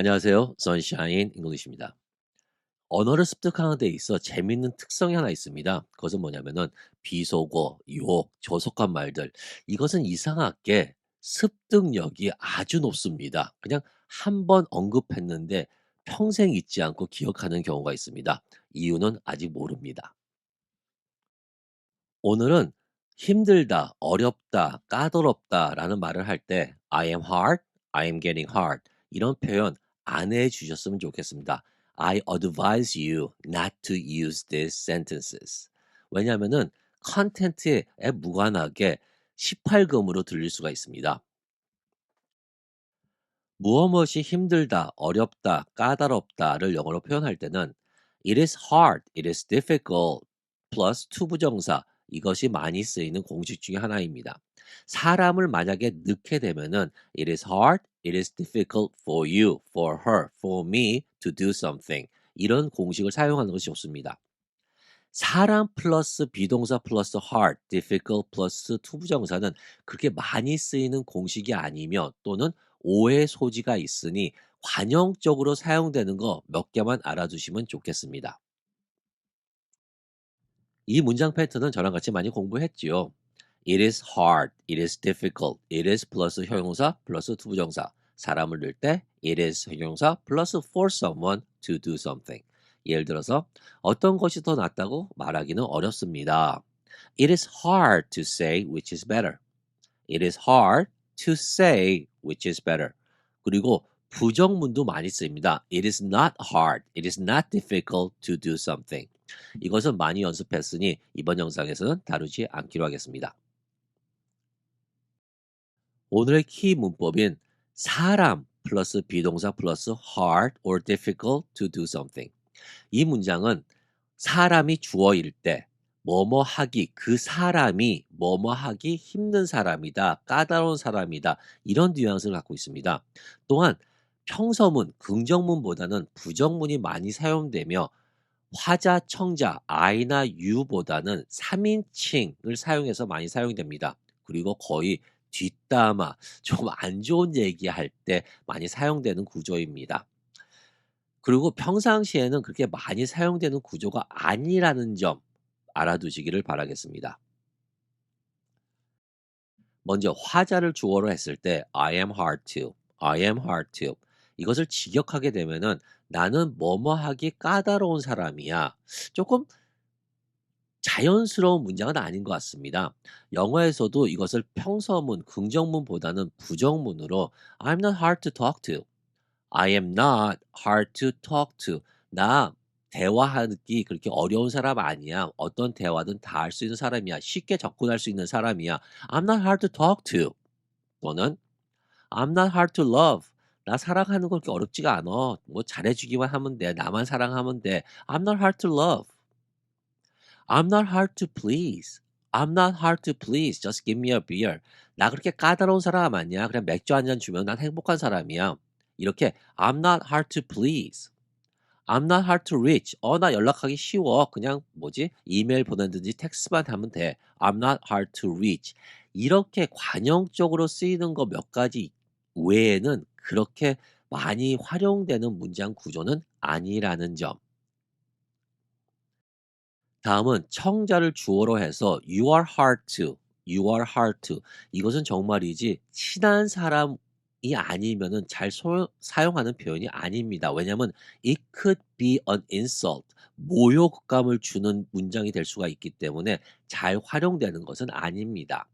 안녕하세요. 선샤인 잉글리시입니다. 언어를 습득하는 데 있어 재밌는 특성이 하나 있습니다. 그것은 뭐냐면은 비속어, 유혹, 조속한 말들. 이것은 이상하게 습득력이 아주 높습니다. 그냥 한 번 언급했는데 평생 잊지 않고 기억하는 경우가 있습니다. 이유는 아직 모릅니다. 오늘은 힘들다, 어렵다, 까다롭다 라는 말을 할 때 I am hard, I am getting hard 이런 표현 안 해주셨으면 좋겠습니다. I advise you not to use these sentences. 왜냐하면은 컨텐츠에 무관하게 18금으로 들릴 수가 있습니다. 무엇무엇이 힘들다, 어렵다, 까다롭다를 영어로 표현할 때는 it is hard, it is difficult plus 투부정사 이것이 많이 쓰이는 공식 중에 하나입니다. 사람을 만약에 넣게 되면은 it is hard, it is difficult for you, for her, for me to do something. 이런 공식을 사용하는 것이 좋습니다. 사람 플러스 비동사 플러스 hard, difficult 플러스 투부정사는 그렇게 많이 쓰이는 공식이 아니며 또는 오해 소지가 있으니 관용적으로 사용되는 거 몇 개만 알아두시면 좋겠습니다. 이 문장 패턴은 저랑 같이 많이 공부했지요. It is hard, it is difficult, it is 플러스 형용사 플러스 투부정사. 사람을 넣을 때 it is 형용사 플러스 for someone to do something. 예를 들어서 어떤 것이 더 낫다고 말하기는 어렵습니다. It is hard to say which is better. It is hard to say which is better. 그리고 부정문도 많이 쓰입니다. It is not hard. It is not difficult to do something. 이것은 많이 연습했으니 이번 영상에서는 다루지 않기로 하겠습니다. 오늘의 키 문법인 사람 플러스 비동사 플러스 hard or difficult to do something. 이 문장은 사람이 주어일 때 뭐뭐 하기 그 사람이 뭐뭐 하기 힘든 사람이다 까다로운 사람이다 이런 뉘앙스를 갖고 있습니다. 또한 평서문 긍정문보다는 부정문이 많이 사용되며 화자, 청자, I나 U보다는 3인칭을 사용해서 많이 사용됩니다. 그리고 거의 뒷담화, 좀 안 좋은 얘기할 때 많이 사용되는 구조입니다. 그리고 평상시에는 그렇게 많이 사용되는 구조가 아니라는 점 알아두시기를 바라겠습니다. 먼저 화자를 주어로 했을 때 I am hard to, I am hard to 이것을 직역하게 되면은 나는 뭐뭐 하기 까다로운 사람이야. 조금 자연스러운 문장은 아닌 것 같습니다. 영어에서도 이것을 평서문, 긍정문보다는 부정문으로 I'm not hard to talk to. I am not hard to talk to. 나 대화하기 그렇게 어려운 사람 아니야. 어떤 대화든 다 할 수 있는 사람이야. 쉽게 접근할 수 있는 사람이야. I'm not hard to talk to. 또는 I'm not hard to love. 나 사랑하는 거 그렇게 어렵지가 않아. 뭐 잘해주기만 하면 돼. 나만 사랑하면 돼. I'm not hard to love. I'm not hard to please. I'm not hard to please. Just give me a beer. 나 그렇게 까다로운 사람 아니야. 그냥 맥주 한 잔 주면 난 행복한 사람이야. 이렇게 I'm not hard to please. I'm not hard to reach. 어, 나 연락하기 쉬워. 그냥 뭐지? 이메일 보내든지 텍스트만 하면 돼. I'm not hard to reach. 이렇게 관용적으로 쓰이는 거 몇 가지 외에는 그렇게 많이 활용되는 문장 구조는 아니라는 점. 다음은 청자를 주어로 해서 you are hard to, you are hard to. 이것은 정말이지 친한 사람이 아니면은 잘 소, 사용하는 표현이 아닙니다. 왜냐하면 it could be an insult. 모욕감을 주는 문장이 될 수가 있기 때문에 잘 활용되는 것은 아닙니다.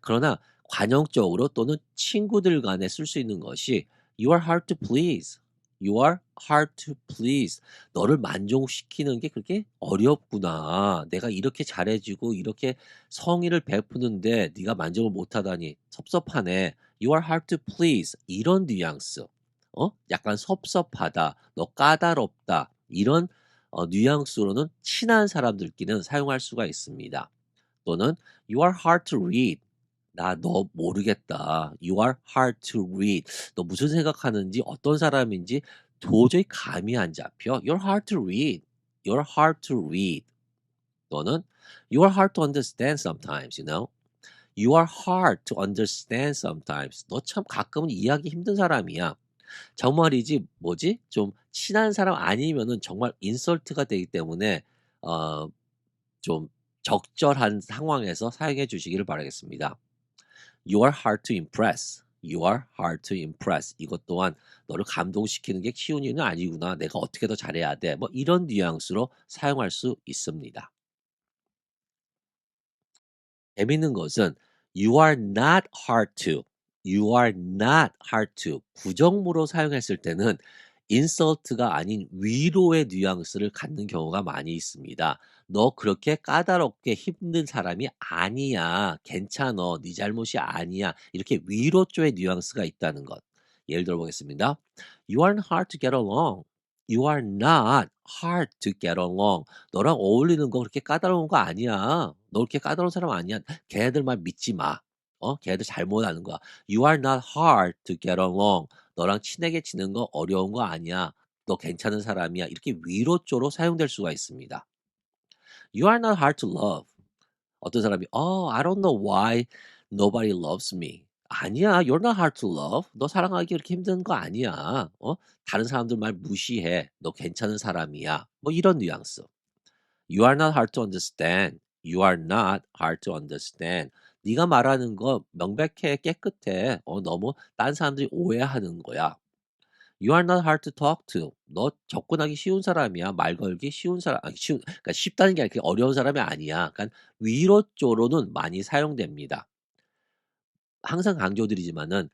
그러나 관용적으로 또는 친구들 간에 쓸 수 있는 것이 You are hard to please. You are hard to please. 너를 만족시키는 게 그렇게 어렵구나. 내가 이렇게 잘해주고 이렇게 성의를 베푸는데 네가 만족을 못하다니 섭섭하네. You are hard to please. 이런 뉘앙스. 어? 약간 섭섭하다. 너 까다롭다. 이런 어, 뉘앙스로는 친한 사람들끼리는 사용할 수가 있습니다. 또는 you are hard to read. 나 너 모르겠다. You are hard to read. 너 무슨 생각하는지 어떤 사람인지 도저히 감이 안 잡혀. You're hard to read. You're hard to read. 또는 You are hard to understand sometimes, you know. You are hard to understand sometimes. 너 참 가끔은 이해하기 힘든 사람이야. 정말이지 뭐지? 좀 친한 사람 아니면은 정말 인설트가 되기 때문에 어 좀 적절한 상황에서 사용해 주시기를 바라겠습니다. You are hard to impress. You are hard to impress. 이것 또한 너를 감동시키는 게 쉬운 일은 아니구나. 내가 어떻게 더 잘해야 돼. 뭐 이런 뉘앙스로 사용할 수 있습니다. 재밌는 것은 you are not hard to, you are not hard to 부정무로 사용했을 때는 insult가 아닌 위로의 뉘앙스를 갖는 경우가 많이 있습니다. "너 그렇게 까다롭게 힘든 사람이 아니야. 괜찮어. 네 잘못이 아니야." 이렇게 위로 쪽의 뉘앙스가 있다는 것. 예를 들어 보겠습니다. "You aren't hard to get along. You are not hard to get along." "너랑 어울리는 거 그렇게 까다로운 거 아니야. 너 그렇게 까다로운 사람 아니야. 걔네들 말 믿지 마. 어 걔네들 잘못하는 거야. You are not hard to get along. 너랑 친하게 지내는 거 어려운 거 아니야. 너 괜찮은 사람이야." 이렇게 위로 쪽으로 사용될 수가 있습니다. "You are not hard to love." 어떤 사람이 "Oh, I don't know why nobody loves me." 아니야. "You're not hard to love." 너 사랑하기 그렇게 힘든 거 아니야. 어 다른 사람들 말 무시해. 너 괜찮은 사람이야. 뭐 이런 뉘앙스. "You are not hard to understand." "You are not hard to understand." 네가 말하는 거 명백해, 깨끗해. 어 너무 딴 사람들이 오해하는 거야. "You are not hard to talk to." 너 접근하기 쉬운 사람이야. 말 걸기 쉬운 사람 아니 쉬운 그러니까 쉽다는 게 아니라 어려운 사람이 아니야. 그러니까 위로 쪽으로는 많이 사용됩니다. 항상 강조드리지만은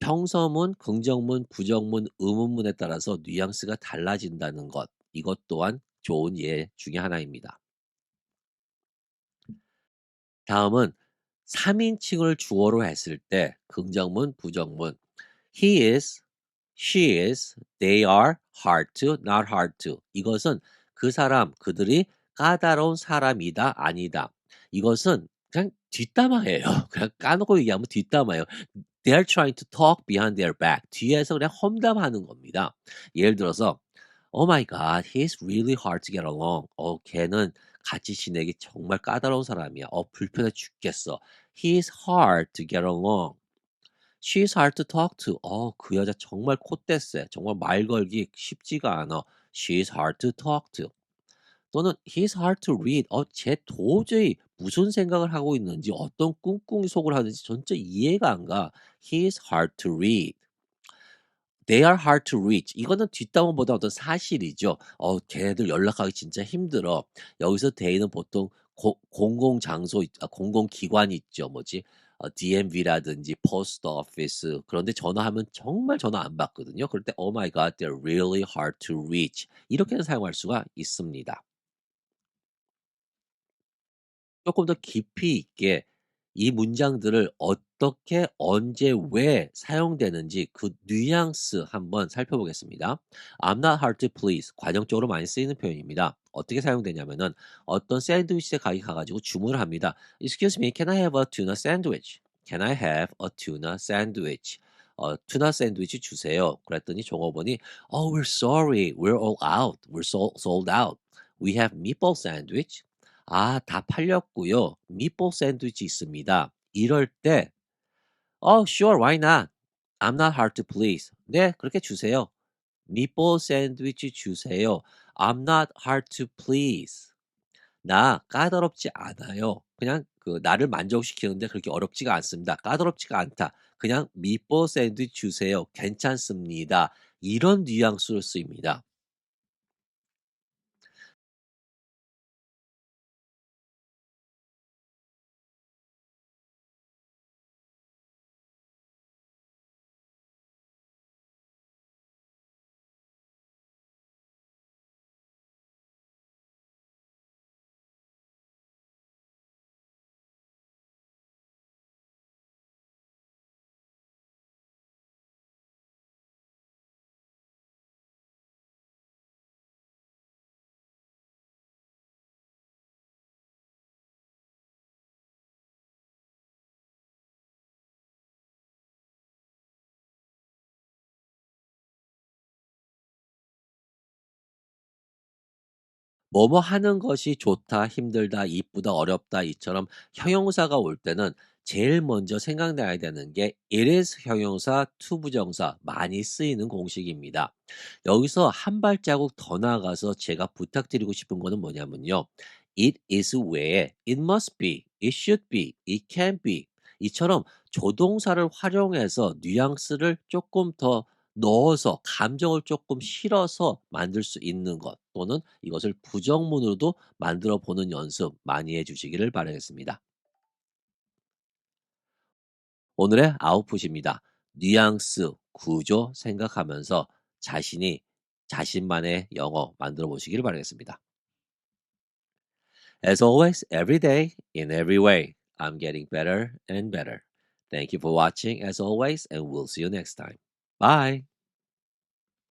평서문, 긍정문, 부정문, 의문문에 따라서 뉘앙스가 달라진다는 것. 이것 또한 좋은 예 중에 하나입니다. 다음은 3인칭을 주어로 했을 때 긍정문, 부정문. He is, she is, they are hard to, not hard to. 이것은 그 사람, 그들이 까다로운 사람이다, 아니다. 이것은 그냥 뒷담화예요. 그냥 까놓고 얘기하면 뒷담화예요. They are trying to talk behind their back. 뒤에서 그냥 험담하는 겁니다. 예를 들어서 Oh my god, he's really hard to get along. 어, 걔는 같이 지내기 정말 까다로운 사람이야. 어, 불편해 죽겠어. He's hard to get along. She's hard to talk to. 어, 그 여자 정말 콧대세. 정말 말 걸기 쉽지가 않아. She's hard to talk to. 또는 He's hard to read. 어, 쟤 도저히 무슨 생각을 하고 있는지 어떤 꿍꿍이 속을 하는지 전혀 이해가 안 가. He's hard to read. They are hard to reach. 이거는 뒷담화보다 어떤 사실이죠. 어, 걔네들 연락하기 진짜 힘들어. 여기서 they는 보통 고, 공공 장소, 있- 아, 공공 기관 있죠. 뭐지? 어, DMV라든지 포스트 오피스 그런데 전화하면 정말 전화 안 받거든요. 그럴 때 Oh my God, they're really hard to reach. 이렇게는 사용할 수가 있습니다. 조금 더 깊이 있게 이 문장들을 어떻게 언제 왜 사용되는지 그 뉘앙스 한번 살펴보겠습니다. I'm not hard to please 관용적으로 많이 쓰이는 표현입니다. 어떻게 사용되냐면은 어떤 샌드위치에 가게 가가지고 주문을 합니다. Excuse me, can I have a tuna sandwich? Can I have a tuna sandwich? 어, 투나 샌드위치 주세요. 그랬더니 종업원이 Oh, we're sorry. We're all out. We're sold, sold out. We have meatball sandwich. 아, 다 팔렸고요. 미트볼 샌드위치 있습니다. 이럴 때 "Oh, sure. Why not? I'm not hard to please." "네, 그렇게 주세요." "미트볼 샌드위치 주세요." "I'm not hard to please." "나 까다롭지 않아요. 그냥 그 나를 만족시키는데 그렇게 어렵지가 않습니다. 까다롭지가 않다. 그냥 미트볼 샌드위치 주세요. 괜찮습니다." 이런 뉘앙스로 쓰입니다. 뭐뭐 하는 것이 좋다, 힘들다, 이쁘다, 어렵다 이처럼 형용사가 올 때는 제일 먼저 생각나야 되는 게 it is 형용사, to 부정사 많이 쓰이는 공식입니다. 여기서 한 발자국 더 나아가서 제가 부탁드리고 싶은 거는 뭐냐면요. it is 외에 it must be, it should be, it can be 이처럼 조동사를 활용해서 뉘앙스를 조금 더 넣어서 감정을 조금 실어서 만들 수 있는 것 또는 이것을 부정문으로도 만들어 보는 연습 많이 해 주시기를 바라겠습니다. 오늘의 아웃풋입니다. 뉘앙스, 구조 생각하면서 자신이 자신만의 영어 만들어 보시기를 바라겠습니다. As always, every day, in every way, I'm getting better and better. Thank you for watching as always, and we'll see you next time. Bye.